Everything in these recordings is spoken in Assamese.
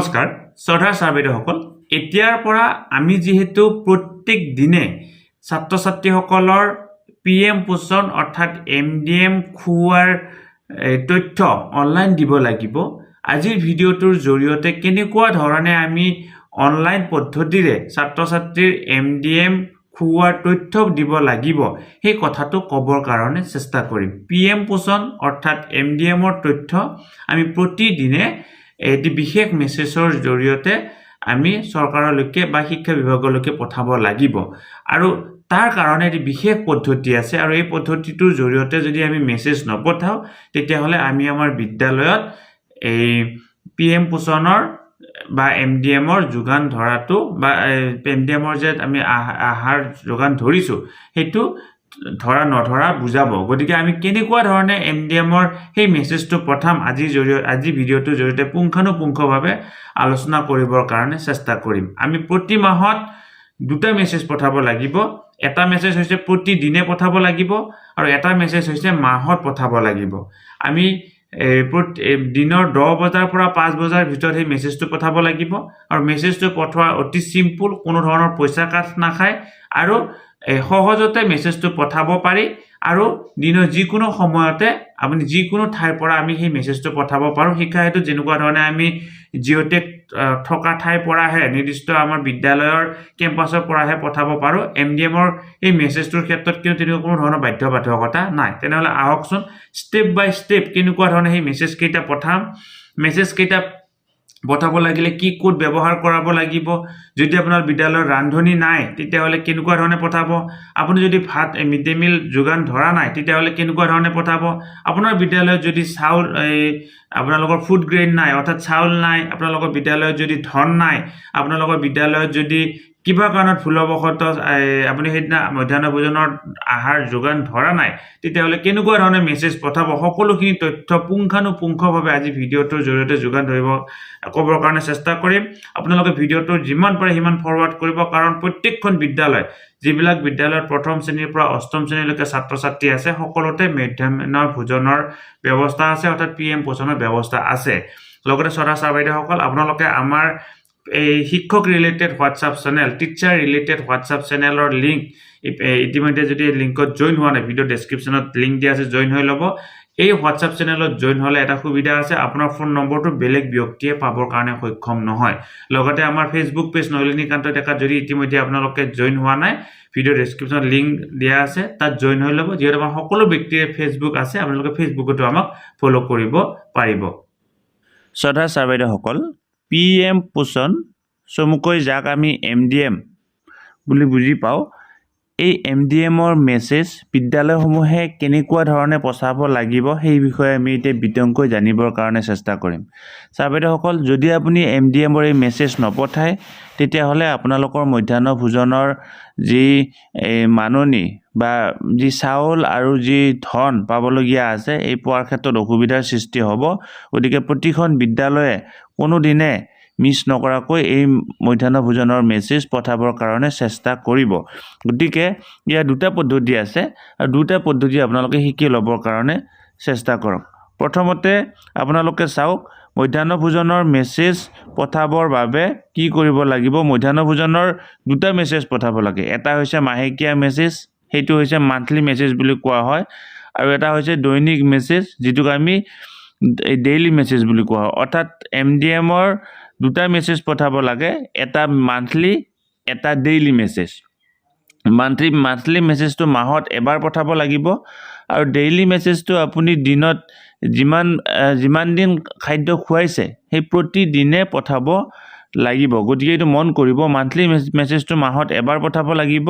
নমস্কাৰ, শ্ৰদ্ধাৰ ছাৰ বাইদেউসকল এতিয়াৰ পৰা আমি যিহেতু প্ৰত্যেক দিনে ছাত্ৰ ছাত্ৰীসকলৰ পি এম পোষণ অৰ্থাৎ এম ডি এম খুওৱাৰ তথ্য অনলাইন দিব লাগিব। আজিৰ ভিডিঅ'টোৰ জৰিয়তে কেনেকুৱা ধৰণে আমি অনলাইন পদ্ধতিৰে ছাত্ৰ ছাত্ৰীৰ এম ডি এম খুওৱাৰ তথ্য দিব লাগিব, সেই কথাটো ক'বৰ কাৰণে চেষ্টা কৰিম। পি এম পোষণ অৰ্থাৎ এম ডি এমৰ তথ্য আমি প্ৰতিদিনে এটি বিশেষ মেছেজৰ জৰিয়তে আমি চৰকাৰলৈকে বা শিক্ষা বিভাগলৈকে পঠাব লাগিব। আৰু তাৰ কাৰণে এটি বিশেষ পদ্ধতি আছে আৰু এই পদ্ধতিটোৰ জৰিয়তে যদি আমি মেছেজ নপঠাওঁ, তেতিয়াহ'লে আমি আমাৰ বিদ্যালয়ত এই পি এম পোষণৰ বা এম ডি এমৰ যোগান ধৰাটো বা এম ডি এমৰ যে আমি আহ- আহাৰ যোগান ধৰিছোঁ, সেইটো ধৰা, নধৰা বুজাব। গতিকে আমি কেনেকুৱা ধৰণে এম ডি এমৰ সেই মেছেজটো পঠাম আজিৰ জৰিয়তে আজি ভিডিঅ'টোৰ জৰিয়তে পুংখানুপুংখভাৱে আলোচনা কৰিবৰ কাৰণে চেষ্টা কৰিম। আমি প্ৰতি মাহত দুটা মেছেজ পঠাব লাগিব। এটা মেছেজ হৈছে প্ৰতিদিনে পঠাব লাগিব আৰু এটা মেছেজ হৈছে মাহত পঠাব লাগিব। আমি দিনৰ দহ বজাৰ পৰা পাঁচ বজাৰ ভিতৰত সেই মেছেজটো পঠাব লাগিব। আৰু মেছেজটো পঠোৱা অতি চিম্পুল কোনো ধৰণৰ পইচা কাট নাখায়। আৰু সহজতে মেছেজটো পঠাব পাৰি আৰু দিনৰ যিকোনো সময়তে আপুনি যিকোনো ঠাইৰ পৰা আমি সেই মেছেজটো পঠাব পাৰোঁ। শিক্ষা হেতুত যেনেকুৱা ধৰণে আমি জিঅ'টেক থকা ঠাইৰ পৰাহে নিৰ্দিষ্ট আমাৰ বিদ্যালয়ৰ কেম্পাছৰ পৰাহে পঠাব পাৰোঁ। এম ডি এমৰ এই মেছেজটোৰ ক্ষেত্ৰত কিন্তু তেনেকুৱা কোনো ধৰণৰ বাধ্যবাধকতা নাই। তেনেহ'লে আহকচোন ষ্টেপ বাই ষ্টেপ কেনেকুৱা ধৰণে সেই মেছেজকেইটা পঠাম। মেছেজকেইটা পঠাব লাগিলে কি কোড ব্যৱহাৰ কৰাব লাগিব? যদি আপোনাৰ বিদ্যালয়ৰ ৰান্ধনি নাই তেতিয়াহ'লে কেনেকুৱা ধৰণে পঠাব? আপুনি যদি ভাত মিড ডে মিল যোগান ধৰা নাই তেতিয়াহ'লে কেনেকুৱা ধৰণে পঠাব? আপোনাৰ বিদ্যালয়ত যদি চাউল এই আপোনালোকৰ ফুড গ্ৰেইন নাই অৰ্থাৎ চাউল নাই আপোনালোকৰ বিদ্যালয়ত যদি ধন নাই আপোনালোকৰ বিদ্যালয়ত যদি কিবা কাৰণত ভুলবশতঃ আপুনি সেইদিনা মধ্যাহ্ন ভোজনৰ আহাৰ যোগান ধৰা নাই তেতিয়াহ'লে কেনেকুৱা ধৰণে মেছেজ পঠাব সকলোখিনি তথ্য পুংখানুপুংখভাৱে আজি ভিডিঅ'টোৰ জৰিয়তে যোগান ধৰিব ক'বৰ কাৰণে চেষ্টা কৰিম। আপোনালোকে ভিডিঅ'টো যিমান পাৰে সিমান ফৰৱাৰ্ড কৰিব কাৰণ প্ৰত্যেকখন বিদ্যালয় যিবিলাক বিদ্যালয়ত প্ৰথম শ্ৰেণীৰ পৰা অষ্টম শ্ৰেণীলৈকে ছাত্ৰ ছাত্ৰী আছে সকলোতে মধ্যাহ্ন ভোজনৰ ব্যৱস্থা আছে অৰ্থাৎ পি এম পোষণৰ ব্যৱস্থা আছে। লগতে ছদা ছাৰ বাইদেউসকল আপোনালোকে আমাৰ এই শিক্ষক related WhatsApp channel teacher related WhatsApp চেনেলৰ লিংক ইতিমধ্যে যদি লিংকত জইন হোৱা নাই ভিডিঅ' ডেছক্ৰিপশ্যনত লিংক দিয়া আছে জইন হৈ ল'ব। এই হোৱাটছআপ চেনেলত জইন হ'লে এটা সুবিধা আছে, আপোনাৰ ফোন নম্বৰটো বেলেগ ব্যক্তিয়ে পাবৰ কাৰণে সক্ষম নহয়। লগতে আমাৰ ফেচবুক পেজ নলিনীকান্ত ডেকাত যদি ইতিমধ্যে আপোনালোকে জইন হোৱা নাই ভিডিঅ' ডেছক্ৰিপশ্যনত লিংক দিয়া আছে, তাত জইন হৈ ল'ব। যিহেতু আমাৰ সকলো ব্যক্তিৰে ফেচবুক আছে, আপোনালোকে ফেচবুকতো আমাক ফ'ল' কৰিব পাৰিব। শ্ৰদ্ধা ছাৰ বাইদেউসকল পি এম পোষণ চমুকৈ যাক আমি এম ডি এম বুলি বুজি পাওঁ। এই এম ডি এমৰ মেছেজ বিদ্যালয়সমূহে কেনেকুৱা ধৰণে পঠাব লাগিব সেই বিষয়ে আমি এতিয়া বিতংকৈ জানিবৰ কাৰণে চেষ্টা কৰিম। ছাৰ বাইদেউসকল যদি আপুনি এম ডি এমৰ এই মেছেজ নপঠায় তেতিয়াহ'লে আপোনালোকৰ মধ্যাহ্ন ভোজনৰ যি এই মাননি বা যি চাউল আৰু যি ধন পাবলগীয়া আছে এই পোৱাৰ ক্ষেত্ৰত অসুবিধাৰ সৃষ্টি হ'ব। গতিকে প্ৰতিখন বিদ্যালয়ে কোনোদিনে মিছ নকৰাকৈ এই মধ্যাহ্ন ভোজনৰ মেছেজ পঠাবৰ কাৰণে চেষ্টা কৰিব। গতিকে ইয়াৰ দুটা পদ্ধতি আছে আৰু দুটা পদ্ধতি আপোনালোকে শিকি ল'বৰ কাৰণে চেষ্টা কৰক। প্ৰথমতে আপোনালোকে চাওক মধ্যাহ্ন ভোজনৰ মেছেজ পঠাবৰ বাবে কি কৰিব লাগিব। মধ্যাহ্ন ভোজনৰ দুটা মেছেজ পঠাব লাগে। এটা হৈছে মাহেকীয়া মেছেজ সেইটো হৈছে মান্থলি মেছেজ বুলি কোৱা হয়। আৰু এটা হৈছে দৈনিক মেছেজ যিটোক আমি ডেইলি মেছেজ বুলি কোৱা হয়। অৰ্থাৎ এম ডি এমৰ দুটা মেছেজ পঠাব লাগে এটা মান্থলি এটা ডেইলি মেছেজ মান্থলি মান্থলি মেছেজটো মাহত এবাৰ পঠাব লাগিব আৰু ডেইলি মেছেজটো আপুনি দিনত যিমান যিমান দিন খাদ্য খুৱাইছে সেই প্ৰতিদিনে পঠাব। লাগিব। গতিকে এইটো মন কৰিব। মান্থলি মেছেজটো মাহত এবাৰ পঠাব লাগিব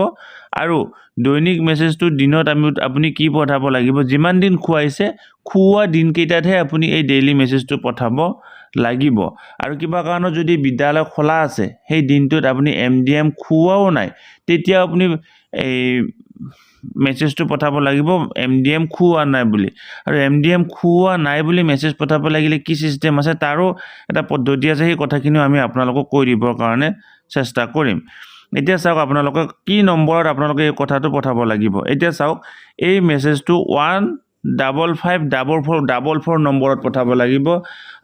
আৰু দৈনিক মেছেজটো দিনত আমি আপুনি কি পঠাব লাগিব যিমান দিন খুৱাইছে খুওৱা দিনকেইটাতহে আপুনি এই ডেইলি মেছেজটো পঠাব লাগিব। আৰু কিবা কাৰণত যদি বিদ্যালয় খোলা আছে সেই দিনটোত আপুনি এম ডি এম খুওৱাও নাই তেতিয়া আপুনি এই মেছেজটো পঠাব লাগিব এম ডি এম খুওৱা নাই বুলি। আৰু এম ডি এম খুওৱা নাই বুলি মেছেজ পঠাব লাগিলে কি ছিষ্টেম আছে তাৰো এটা পদ্ধতি আছে সেই কথাখিনিও আমি আপোনালোকক কৈ দিবৰ কাৰণে চেষ্টা কৰিম। এতিয়া চাওক আপোনালোকক কি নম্বৰত আপোনালোকে এই কথাটো পঠাব লাগিব। এতিয়া চাওক এই মেছেজটো one double five double four double four নম্বৰত পঠাব লাগিব।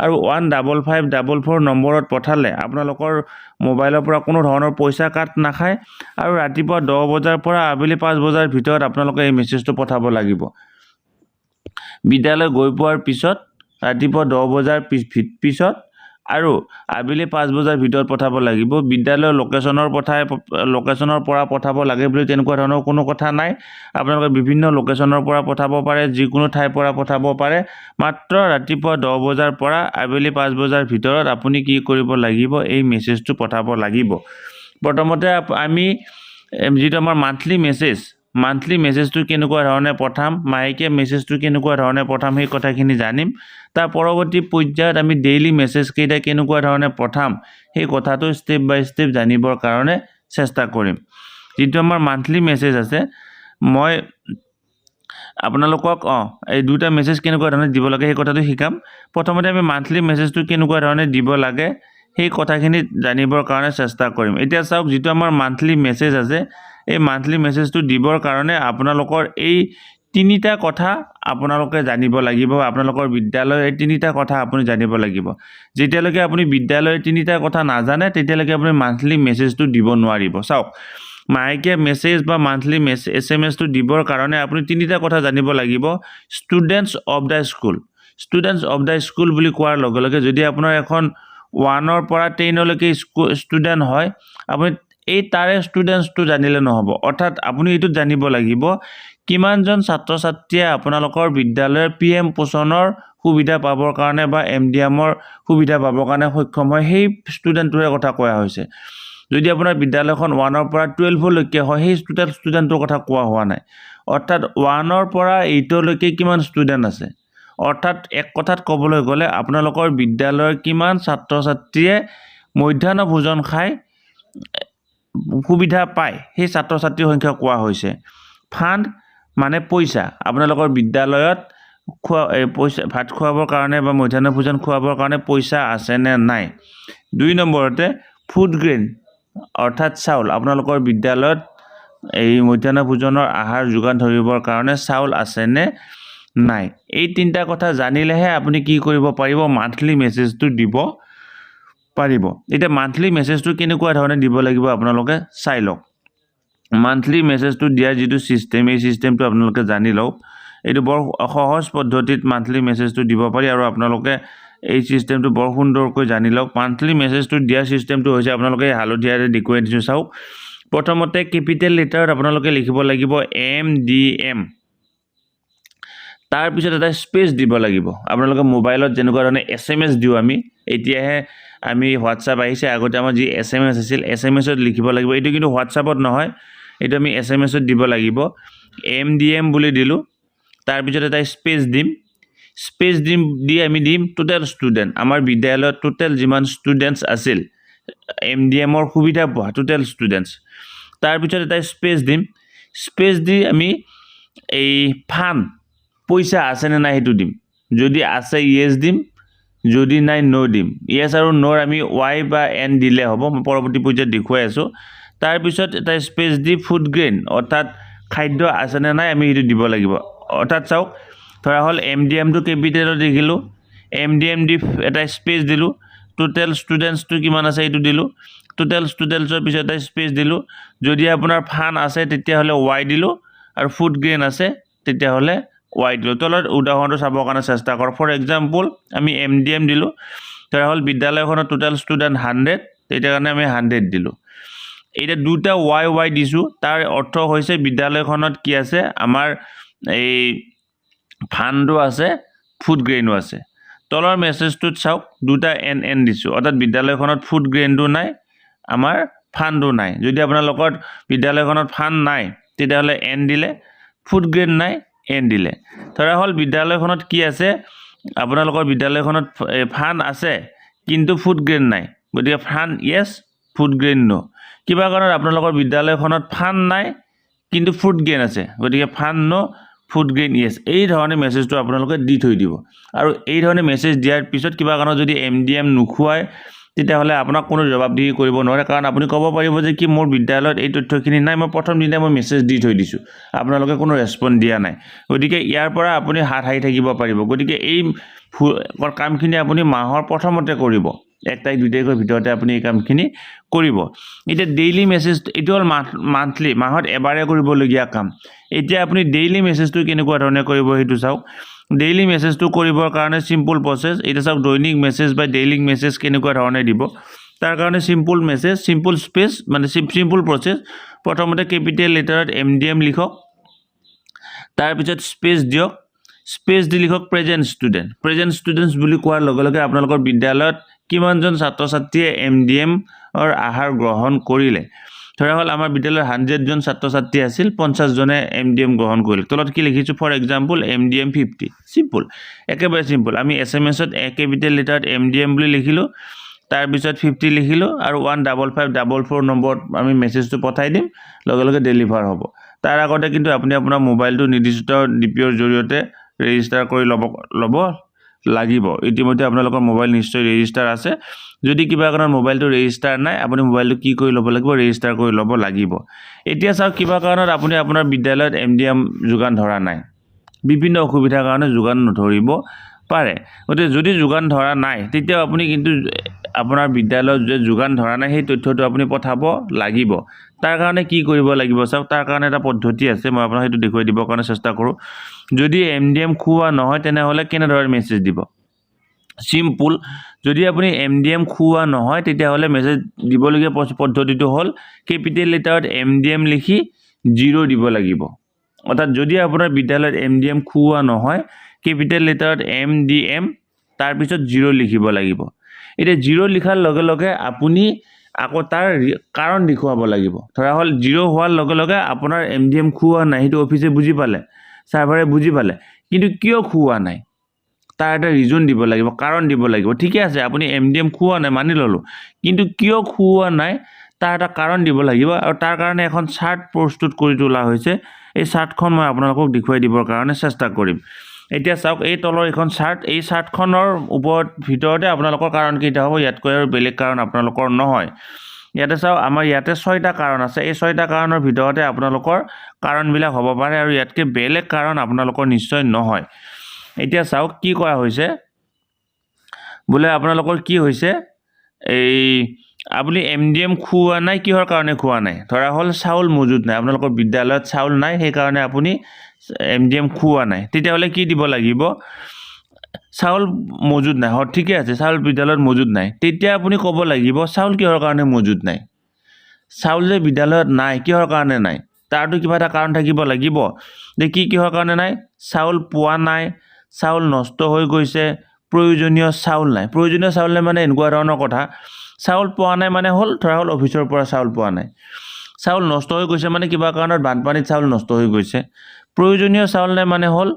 আৰু one double five double four নম্বৰত পঠালে আপোনালোকৰ মোবাইলৰ পৰা কোনো ধৰণৰ পইচা কাট নাখায়। আৰু ৰাতিপুৱা দহ বজাৰ পৰা আবেলি পাঁচ বজাৰ ভিতৰত আপোনালোকে এই মেছেজটো পঠাব লাগিব। বিদ্যালয় গৈ পোৱাৰ পিছত ৰাতিপুৱা দহ বজাৰ পিছত আৰু আবেলি পাঁচ বজাৰ ভিতৰত পঠাব লাগিব। বিদ্যালয়ৰ লোকেশ্যনৰ পঠাই লোকেশ্যনৰ পৰা পঠাব লাগে বুলি তেনেকুৱা ধৰণৰ কোনো কথা নাই। আপোনালোকে বিভিন্ন লোকেশ্যনৰ পৰা পঠাব পাৰে যিকোনো ঠাইৰ পৰা পঠাব পাৰে। মাত্ৰ ৰাতিপুৱা দহ বজাৰ পৰা আবেলি পাঁচ বজাৰ ভিতৰত আপুনি কি কৰিব লাগিব এই মেছেজটো পঠাব লাগিব। প্ৰথমতে আমি যিটো আমাৰ মান্থলি মেছেজ মান্থলি মেছেজটো কেনেকুৱা ধৰণে পঠাম, মাহেকীয়া মেছেজটো কেনেকুৱা ধৰণে পঠাম, সেই কথাখিনি জানিম। তাৰ পৰৱৰ্তী পৰ্যায়ত আমি ডেইলি মেছেজকেইটা কেনেকুৱা ধৰণে পঠাম, সেই কথাটো ষ্টেপ বাই ষ্টেপ জানিবৰ কাৰণে চেষ্টা কৰিম। যিটো আমাৰ মান্থলি মেছেজ আছে, মই আপোনালোকক, অঁ, এই দুটা মেছেজ কেনেকুৱা ধৰণে দিব লাগে, সেই কথাটো শিকাম। প্ৰথমতে আমি মান্থলি মেছেজটো কেনেকুৱা ধৰণে দিব লাগে, সেই কথাখিনি জানিবৰ কাৰণে চেষ্টা কৰিম। এতিয়া চাওক, যিটো আমাৰ মান্থলি মেছেজ আছে এই মান্থলি মেছেজটো দিবৰ কাৰণে আপোনালোকৰ এই তিনিটা কথা আপোনালোকে জানিব লাগিব আপোনালোকৰ বিদ্যালয়ৰ এই তিনিটা কথা আপুনি জানিব লাগিব। যেতিয়ালৈকে আপুনি বিদ্যালয়ৰ তিনিটা কথা নাজানে তেতিয়ালৈকে আপুনি মান্থলি মেছেজটো দিব নোৱাৰিব। চাওক মাহেকীয়া মেছেজ বা মান্থলি মেছেজ এছ এম এছটো দিবৰ কাৰণে আপুনি তিনিটা কথা জানিব লাগিব। Students of the school students of the school বুলি কোৱাৰ লগে লগে যদি আপোনাৰ এখন ওৱানৰ পৰা টেনলৈকে স্কু ষ্টুডেণ্ট হয় আপুনি এই তাৰে ষ্টুডেণ্টছটো জানিলে নহ'ব। অৰ্থাৎ আপুনি এইটোত জানিব লাগিব কিমানজন ছাত্ৰ ছাত্ৰীয়ে আপোনালোকৰ বিদ্যালয়ৰ পি এম পোষণৰ সুবিধা পাবৰ কাৰণে বা এম ডি এমৰ সুবিধা পাবৰ কাৰণে সক্ষম হয় সেই ষ্টুডেণ্টটোৰে কথা কোৱা হৈছে। যদি আপোনাৰ বিদ্যালয়খন ওৱানৰ পৰা টুৱেলভলৈকে হয় সেই ষ্টুডেণ্ট ষ্টুডেণ্টটোৰ কথা কোৱা হোৱা নাই। অৰ্থাৎ ওৱানৰ পৰা এইটলৈকে কিমান ষ্টুডেণ্ট আছে? অৰ্থাৎ এক কথাত ক'বলৈ গ'লে আপোনালোকৰ বিদ্যালয়ৰ কিমান ছাত্ৰ ছাত্ৰীয়ে মধ্যাহ্ন ভোজন খাই সুবিধা পায় সেই ছাত্ৰ ছাত্ৰীৰ সংখ্যা কোৱা হৈছে। ফাণ্ড মানে পইচা। আপোনালোকৰ বিদ্যালয়ত খোৱা পইচা ভাত খুৱাবৰ কাৰণে বা মধ্যাহ্ন ভোজন খুৱাবৰ কাৰণে পইচা আছেনে নাই? দুই নম্বৰতে ফুড গ্ৰেইন অৰ্থাৎ চাউল। আপোনালোকৰ বিদ্যালয়ত এই মধ্যাহ্ন ভোজনৰ আহাৰ যোগান ধৰিবৰ কাৰণে চাউল আছেনে নাই? এই তিনিটা কথা জানিলেহে আপুনি কি কৰিব পাৰিব মান্থলি মেছেজটো দিব। পাৰিব। এতিয়া মান্থলি মেছেজটো কেনেকুৱা ধৰণে দিব লাগিব আপোনালোকে চাই লওক। মান্থলি মেছেজটো দিয়াৰ যিটো ছিষ্টেম এই ছিষ্টেমটো আপোনালোকে জানি লওক। এইটো বৰ সহজ পদ্ধতিত মান্থলি মেছেজটো দিব পাৰি আৰু আপোনালোকে এই ছিষ্টেমটো বৰ সুন্দৰকৈ জানি লওক। মান্থলি মেছেজটো দিয়াৰ ছিষ্টেমটো হৈছে আপোনালোকে হালধীয়াৰে দেখুৱাই দিছোঁ চাওক। প্ৰথমতে কেপিটেল লেটাৰত আপোনালোকে লিখিব লাগিব এম ডি এম তাৰপিছত এটা স্পেচ দিব লাগিব। আপোনালোকে মোবাইলত যেনেকুৱা ধৰণে এছ এম এছ দিওঁ আমি। এতিয়াহে আমি হোৱাটছআপ আহিছে, আগতে আমাৰ যি এছ এম এছ আছিল এছ এম এছত লিখিব লাগিব। এইটো কিন্তু হোৱাটছআপত নহয়, এইটো আমি এছ এম এছত দিব লাগিব। এম ডি এম বুলি দিলোঁ তাৰপিছত এটা স্পেচ দিম। স্পেচ দিম, দি আমি দিম টোটেল ষ্টুডেণ্ট আমাৰ বিদ্যালয়ত টোটেল যিমান ষ্টুডেণ্টছ আছিল এম ডি এমৰ সুবিধা পোৱা টোটেল ষ্টুডেণ্টছ তাৰপিছত এটা স্পেচ দিম। স্পেচ দি আমি এই ফাণ্ড, পইচা আছেনে নাই সেইটো দিম। যদি আছে য়েছ দিম। যদি নাই ন' দিম। য়েছ আৰু ন'ৰ আমি ৱাই বা এন দিলে হ'ব, মই পৰৱৰ্তী পৰ্যায়ত দেখুৱাই আছোঁ। তাৰপিছত এটা স্পেচ দি ফুড গ্ৰেইন অৰ্থাৎ খাদ্য আছেনে নাই, আমি সেইটো দিব লাগিব। অৰ্থাৎ চাওক, ধৰা হ'ল এম ডি এমটো কেপিটেলত লিখিলোঁ এম ডি এম দি এটা স্পেচ দিলোঁ। টোটেল ষ্টুডেণ্টছটো কিমান আছে এইটো দিলোঁ। টোটেল ষ্টুডেণ্টছৰ পিছত এটা স্পেচ দিলোঁ। যদি আপোনাৰ ফান আছে, তেতিয়াহ'লে ৱাই দিলোঁ। আৰু ফুড গ্ৰেইন আছে, তেতিয়াহ'লে ৱাই দিলোঁ তলত উদাহৰণটো চাবৰ কাৰণে চেষ্টা কৰক। ফৰ এক্সাম্পল আমি এম ডি এম দিলোঁ ধৰা হ'ল বিদ্যালয়খনত টোটেল ষ্টুডেণ্ট হাণ্ড্ৰেড তেতিয়া কাৰণে আমি হাণ্ড্ৰেড দিলোঁ। এতিয়া দুটা ৱাই ৱাই দিছোঁ তাৰ অৰ্থ হৈছে বিদ্যালয়খনত কি আছে আমাৰ এই ফাণ্ডো আছে ফুড গ্ৰেইনো আছে। তলৰ মেছেজটোত চাওক দুটা এন এন দিছোঁ অৰ্থাৎ বিদ্যালয়খনত ফুড গ্ৰেইনটো নাই আমাৰ ফাণ্ডো নাই। যদি আপোনালোকৰ বিদ্যালয়খনত ফাণ্ড নাই তেতিয়াহ'লে এন দিলে ফুড গ্ৰেইন নাই এন দিলে। ধৰা হ'ল বিদ্যালয়খনত কি আছে? আপোনালোকৰ বিদ্যালয়খনত ফাণ্ড আছে, কিন্তু ফুড গ্ৰেইন নাই। গতিকে fund yes food grain no' কিবা কাৰণত আপোনালোকৰ বিদ্যালয়খনত ফাণ্ড নাই, কিন্তু ফুড গ্ৰেইন আছে। গতিকে fund no' food grain yes এই ধৰণে মেছেজটো আপোনালোকে দি থৈ দিব। আৰু এই ধৰণে মেছেজ দিয়াৰ পিছত কিবা কাৰণত যদি এম ডি এম নোখোৱাই তেতিয়াহ'লে আপোনাক কোনো জবাবদিহি কৰিব নোৱাৰে। কাৰণ আপুনি ক'ব পাৰিব যে কি মোৰ বিদ্যালয়ত এই তথ্যখিনি নাই মই প্ৰথম দিনাই মই মেছেজ দি থৈ দিছোঁ। আপোনালোকে কোনো ৰেচপঞ্চ দিয়া নাই। গতিকে ইয়াৰ পৰা আপুনি হাত সাৰি থাকিব পাৰিব। গতিকে এই কামখিনি আপুনি মাহৰ প্ৰথমতে কৰিব। এক তাৰিখ দুই তাৰিখৰ ভিতৰতে আপুনি এই কামখিনি কৰিব। এতিয়া ডেইলি মেছেজ এইটো হ'ল মান্থ মান্থলি মাহত এবাৰে কৰিবলগীয়া কাম। এতিয়া আপুনি ডেইলি মেছেজটো কেনেকুৱা ধৰণে কৰিব সেইটো চাওক। ডেইলি মেছেজটো কৰিবৰ কাৰণে চিম্পুল প্ৰচেছ এতিয়া চাওক দৈনিক মেছেজ বা ডেইলি মেছেজ কেনেকুৱা ধৰণে দিব। তাৰ কাৰণে চিম্পুল মেছেজ চিম্পুল স্পেচ মানে চিম্পুল প্ৰচেছ প্ৰথমতে কেপিটেল লেটাৰত এম ডি এম লিখক। তাৰপিছত স্পেচ দিয়ক। স্পেচ দি লিখক প্ৰেজেণ্ট ষ্টুডেণ্ট প্ৰেজেণ্ট ষ্টুডেণ্টছ বুলি কোৱাৰ লগে লগে আপোনালোকৰ বিদ্যালয়ত কিমানজন ছাত্ৰ ছাত্ৰীয়ে এম ডি এমৰ আহাৰ গ্ৰহণ কৰিলে? ধৰা হ'ল, আমাৰ বিদ্যালয়ত হাণ্ড্ৰেডজন ছাত্ৰ ছাত্ৰী আছিল পঞ্চাছজনে এম ডি এম গ্ৰহণ কৰিলে। তলত কি লিখিছোঁ? For example M D M fifty simple একেবাৰে চিম্পুল আমি এছ এম এছত এ কেপিটেল লেটাৰত এম ডি এম বুলি লিখিলোঁ তাৰপিছত ফিফটি লিখিলোঁ আৰু one double five double four নম্বৰত আমি মেছেজটো পঠাই দিম, লগে লগে ডেলিভাৰ হ'ব। তাৰ আগতে কিন্তু আপুনি আপোনাৰ মোবাইলটো নিৰ্দিষ্ট ডি পি অ'ৰ জৰিয়তে ৰেজিষ্টাৰ কৰি ল'ব ল'ব লাগিব। ইতিমধ্যে আপোনালোকৰ মোবাইল নিশ্চয় ৰেজিষ্টাৰ আছে। যদি কিবা কাৰণত মোবাইলটো ৰেজিষ্টাৰ নাই আপুনি মোবাইলটো কি কৰি ল'ব লাগিব ৰেজিষ্টাৰ কৰি ল'ব লাগিব। এতিয়া চাওক কিবা কাৰণত আপুনি আপোনাৰ বিদ্যালয়ত এম ডি এম যোগান ধৰা নাই। বিভিন্ন অসুবিধাৰ কাৰণে যোগান নধৰিব পাৰে। গতিকে যদি যোগান ধৰা নাই তেতিয়াও আপুনি কিন্তু আপোনাৰ বিদ্যালয়ত যে যোগান ধৰা নাই সেই তথ্যটো আপুনি পঠাব লাগিব। তাৰ কাৰণে কি কৰিব লাগিব? চাওক, তাৰ কাৰণে এটা পদ্ধতি আছে, মই আপোনাক সেইটো দেখুৱাই দিবৰ কাৰণে চেষ্টা কৰোঁ। যদি এম ডি এম খুওৱা নহয়, তেনেহ'লে কেনেদৰে মেছেজ দিব? চিম্পুল যদি আপুনি এম ডি এম খুওৱা নহয়, তেতিয়াহ'লে মেছেজ দিবলগীয়া পদ্ধতিটো হ'ল কেপিটেল লেটাৰত এম ডি এম লিখি জিৰ' দিব লাগিব। অৰ্থাৎ যদি আপোনাৰ বিদ্যালয়ত এম ডি এম খুওৱা নহয় কেপিটেল লেটাৰত এম ডি এম তাৰপিছত জিৰ' লিখিব লাগিব। এতিয়া জিৰ' লিখাৰ লগে লগে আপুনি আকৌ তাৰ কাৰণ দেখুৱাব লাগিব। ধৰা হ'ল জিৰ' হোৱাৰ লগে লগে আপোনাৰ এম ডি এম খুওৱা নাই সেইটো অফিচে বুজি পালে ছাৰ্ভাৰে বুজি পালে কিন্তু কিয় খুওৱা নাই? তাৰ এটা ৰিজন দিব লাগিব কাৰণ দিব লাগিব। ঠিকে আছে আপুনি এম ডি এম খুওৱা নাই মানি ল'লোঁ কিন্তু কিয় খুওৱা নাই তাৰ এটা কাৰণ দিব লাগিব আৰু তাৰ কাৰণে এখন চাৰ্ট প্ৰস্তুত কৰি তোলা হৈছে। এই চাৰ্টখন মই আপোনালোকক দেখুৱাই দিবৰ কাৰণে চেষ্টা কৰিম। এতিয়া চাওক এই তলৰ এইখন চাৰ্ট এই চাৰ্টখনৰ ওপৰত ভিতৰতে আপোনালোকৰ কাৰণকেইটা হ'ব ইয়াতকৈ আৰু বেলেগ কাৰণ আপোনালোকৰ নহয়। ইয়াতে চাওক আমাৰ ইয়াতে ছয়টা কাৰণ আছে। এই ছয়টা কাৰণৰ ভিতৰতে আপোনালোকৰ কাৰণবিলাক হ'ব পাৰে আৰু ইয়াতকৈ বেলেগ কাৰণ আপোনালোকৰ নিশ্চয় নহয়। এতিয়া চাওক কি কৰা হৈছে? বোলে আপোনালোকৰ কি হৈছে? এই আপুনি এম ডি এম খুওৱা নাই, কিহৰ কাৰণে খোৱা নাই? ধৰা হ'ল চাউল মজুত নাই, আপোনালোকৰ বিদ্যালয়ত চাউল নাই, সেইকাৰণে আপুনি এম ডি এম খুওৱা নাই। তেতিয়াহ'লে কি দিব লাগিব? চাউল মজুত নাই, হয়, ঠিকে আছে, চাউল বিদ্যালয়ত মজুত নাই। তেতিয়া আপুনি ক'ব লাগিব, চাউল কিহৰ কাৰণে মজুত নাই? চাউল যে বিদ্যালয়ত নাই, কিহৰ কাৰণে নাই? তাৰতো কিবা এটা কাৰণ থাকিব লাগিব। যে কি কিহৰ কাৰণে নাই? চাউল পোৱা নাই, চাউল নষ্ট হৈ গৈছে, প্ৰয়োজনীয় চাউল নাই। প্ৰয়োজনীয় চাউল নাই মানে এনেকুৱা ধৰণৰ কথা। চাউল পোৱা নাই মানে হ'ল ধৰা হ'ল অফিচৰ পৰা চাউল পোৱা নাই। চাউল নষ্ট হৈ গৈছে মানে কিবা কাৰণত বানপানীত চাউল নষ্ট হৈ গৈছে। প্ৰয়োজনীয় চাউল নাই মানে হ'ল,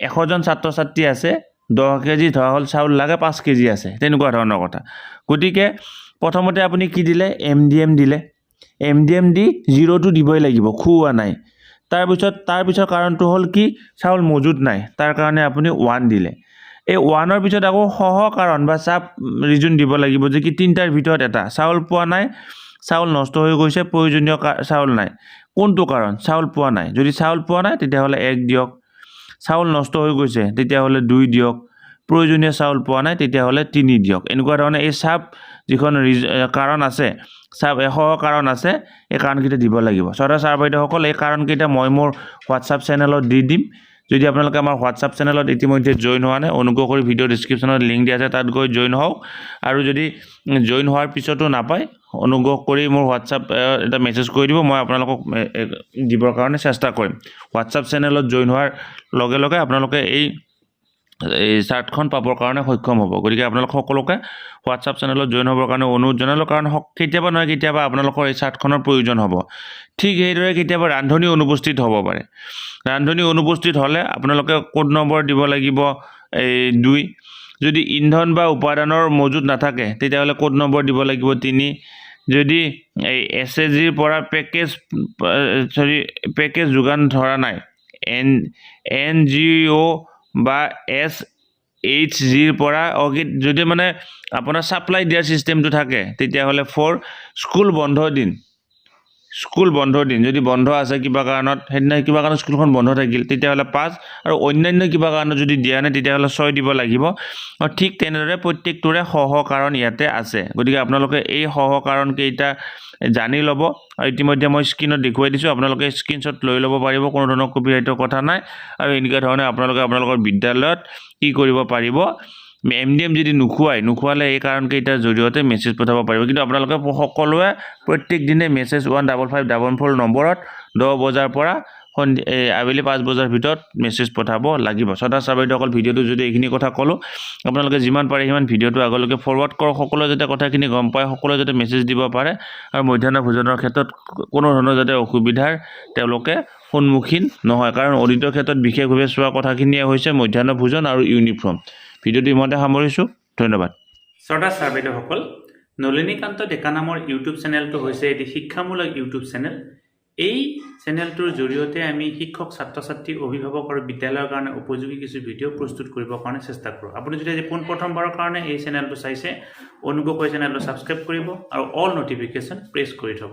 এশজন ছাত্ৰ ছাত্ৰী আছে, দহ কেজি ধৰা হ'ল চাউল লাগে, পাঁচ কেজি আছে, তেনেকুৱা ধৰণৰ কথা। গতিকে প্ৰথমতে আপুনি কি দিলে? এম ডি এম দিলে। এম ডি এম দি জিৰ'টো দিবই লাগিব, খুওৱা নাই। তাৰপিছত, তাৰপিছৰ কাৰণটো হ'ল কি? চাউল মজুত নাই। তাৰ কাৰণে আপুনি ওৱান দিলে। এই ওৱানৰ পিছত আকৌ সহ কাৰণ বা চাব ৰিজন দিব লাগিব যে কি তিনিটাৰ ভিতৰত এটা। চাউল পোৱা নাই চাউল নষ্ট হৈ গৈছে প্ৰয়োজনীয় চাউল নাই। কোনটো কাৰণ? চাউল পোৱা নাই। যদি চাউল পোৱা নাই তেতিয়াহ'লে এক দিয়ক। চাউল নষ্ট হৈ গৈছে তেতিয়াহ'লে দুই দিয়ক। প্ৰয়োজনীয় চাউল পোৱা নাই তেতিয়াহ'লে তিনি দিয়ক। এনেকুৱা ধৰণে এই চাব যিখন কাৰণ আছে চাব এশ কাৰণ আছে এই কাৰণকেইটা দিব লাগিব। ছাৰ বাইদেউসকল এই কাৰণকেইটা মই মোৰ হোৱাটছআপ চেনেলত দি দিম। যদি আপোনালোকে আমাৰ হোৱাটছআপ চেনেলত ইতিমধ্যে জইন হোৱা নাই, অনুগ্ৰহ কৰি ভিডিঅ' ডিছক্ৰিপশ্যনত লিংক দিয়া আছে, তাত গৈ জইন হওক। আৰু যদি জইন হোৱাৰ পিছতো নাপায়, অনুগ্ৰহ কৰি মোৰ হোৱাটছআপ এটা মেছেজ কৰি দিব, মই আপোনালোকক দিবৰ কাৰণে চেষ্টা কৰিম। হোৱাটছআপ চেনেলত জইন হোৱাৰ লগে লগে আপোনালোকে এই এই চাৰ্টখন পাবৰ কাৰণে সক্ষম হ'ব। গতিকে আপোনালোক সকলোকে হোৱাটছআপ চেনেলত জইন হ'বৰ কাৰণে অনুৰোধ জনালোঁ কাৰণ কেতিয়াবা নহয় কেতিয়াবা আপোনালোকৰ এই চাৰ্টখনৰ প্ৰয়োজন হ'ব। ঠিক সেইদৰে কেতিয়াবা ৰান্ধনি অনুপস্থিত হ'ব পাৰে। ৰান্ধনি অনুপস্থিত হ'লে আপোনালোকে ক'ড নম্বৰ দিব লাগিব এই দুই। যদি ইন্ধন বা উপাদানৰ মজুত নাথাকে তেতিয়াহ'লে ক'ড নম্বৰ দিব লাগিব তিনি। যদি এই এছ এ জিৰ পৰা পেকেজ চৰি পেকেজ যোগান ধৰা নাই এন এন জি অ' বা এছ এইচ জিৰ পৰা অৰ্কিড যদি মানে আপোনাৰ ছাপ্লাই দিয়াৰ ছিষ্টেমটো থাকে, তেতিয়াহ'লে ফ'ৰ স্কুল বন্ধৰ দিন। স্কুল বন্ধৰ দিন। যদি বন্ধ আছে কিবা কাৰণত সেইদিনা কিবা কাৰণত স্কুলখন বন্ধ থাকিল তেতিয়াহ'লে পাঁচ আৰু অন্যান্য কিবা কাৰণত যদি দিয়া নাই তেতিয়াহ'লে ছয় দিব লাগিব। আৰু ঠিক তেনেদৰে প্ৰত্যেকটোৰে শ শ কাৰণ ইয়াতে আছে। গতিকে আপোনালোকে এই শ শ কাৰণকেইটা জানি ল'ব। আৰু ইতিমধ্যে মই স্ক্ৰীণত দেখুৱাই দিছোঁ আপোনালোকে স্ক্ৰীণশ্বট লৈ ল'ব পাৰিব কোনো ধৰণৰ কপিৰাইটৰ কথা নাই। আৰু এনেকুৱা ধৰণে আপোনালোকে আপোনালোকৰ বিদ্যালয়ত কি কৰিব পাৰিব। এম ডি এম যদি নোখোৱাই নোখোৱালে এই কাৰণকেইটাৰ জৰিয়তে মেছেজ পঠাব পাৰিব। কিন্তু আপোনালোকে সকলোৱে প্ৰত্যেক দিনে message one double five double four নম্বৰত দহ বজাৰ পৰা সন্ধি এই আবেলি পাঁচ বজাৰ ভিতৰত মেছেজ পঠাব লাগিব। ছটা ছাৰ ভিডিঅ'টো যদি এইখিনি কথা ক'লোঁ আপোনালোকে যিমান পাৰে সিমান ভিডিঅ'টো আগলৈকে ফৰৱাৰ্ড কৰক। সকলোৱে যাতে কথাখিনি গম পায় সকলোৱে যাতে মেছেজ দিব পাৰে আৰু মধ্যাহ্ন ভোজনৰ ক্ষেত্ৰত কোনো ধৰণৰ যাতে অসুবিধাৰ তেওঁলোকে সন্মুখীন নহয়। কাৰণ অডিটৰ ক্ষেত্ৰত বিশেষভাৱে চোৱা কথাখিনিয়ে হৈছে মধ্যাহ্ন ভোজন আৰু ইউনিফৰ্ম ভিডিঅ'টো ইমানতে সামৰিছোঁ ধন্যবাদ। শ্ৰদ্ধা ছাৰ বাইদেউসকল নলিনীকান্ত ডেকা নামৰ ইউটিউব চেনেলটো হৈছে এটি শিক্ষামূলক ইউটিউব চেনেল। এই চেনেলটোৰ জৰিয়তে আমি শিক্ষক ছাত্ৰ ছাত্ৰী অভিভাৱক আৰু বিদ্যালয়ৰ কাৰণে উপযোগী কিছু ভিডিঅ' প্ৰস্তুত কৰিবৰ কাৰণে চেষ্টা কৰোঁ। আপুনি যদি আজি পোনপ্ৰথমবাৰৰ কাৰণে এই চেনেলটো চাইছে, অনুগ্ৰহ কৰি চেনেলটো ছাবস্ক্ৰাইব কৰিব আৰু অল নটিফিকেশ্যন প্ৰেছ কৰি থ'ব।